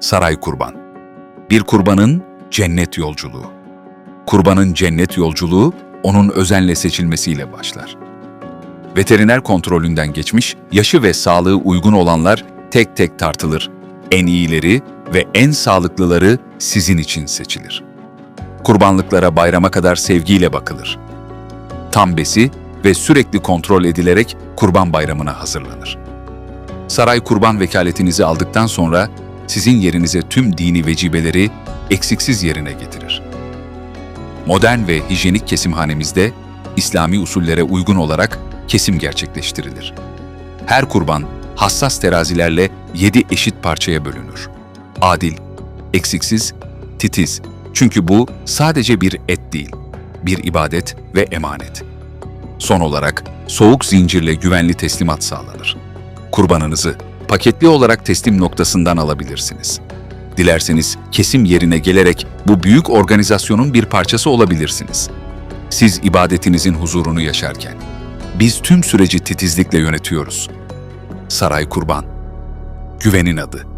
Saray Kurban Bir kurbanın cennet yolculuğu. Kurbanın cennet yolculuğu onun özenle seçilmesiyle başlar. Veteriner kontrolünden geçmiş, yaşı ve sağlığı uygun olanlar tek tek tartılır. En iyileri ve en sağlıklıları sizin için seçilir. Kurbanlıklara bayrama kadar sevgiyle bakılır. Tam besi ve sürekli kontrol edilerek Kurban Bayramı'na hazırlanır. Saray kurban vekaletinizi aldıktan sonra sizin yerinize tüm dini vecibeleri eksiksiz yerine getirir. Modern ve hijyenik kesimhanemizde İslami usullere uygun olarak kesim gerçekleştirilir. Her kurban hassas terazilerle yedi eşit parçaya bölünür. Adil, eksiksiz, titiz. Çünkü bu sadece bir et değil, bir ibadet ve emanet. Son olarak soğuk zincirle güvenli teslimat sağlanır. Kurbanınızı paketli olarak teslim noktasından alabilirsiniz. Dilerseniz kesim yerine gelerek bu büyük organizasyonun bir parçası olabilirsiniz. Siz ibadetinizin huzurunu yaşarken, biz tüm süreci titizlikle yönetiyoruz. Saray Kurban, güvenin adı.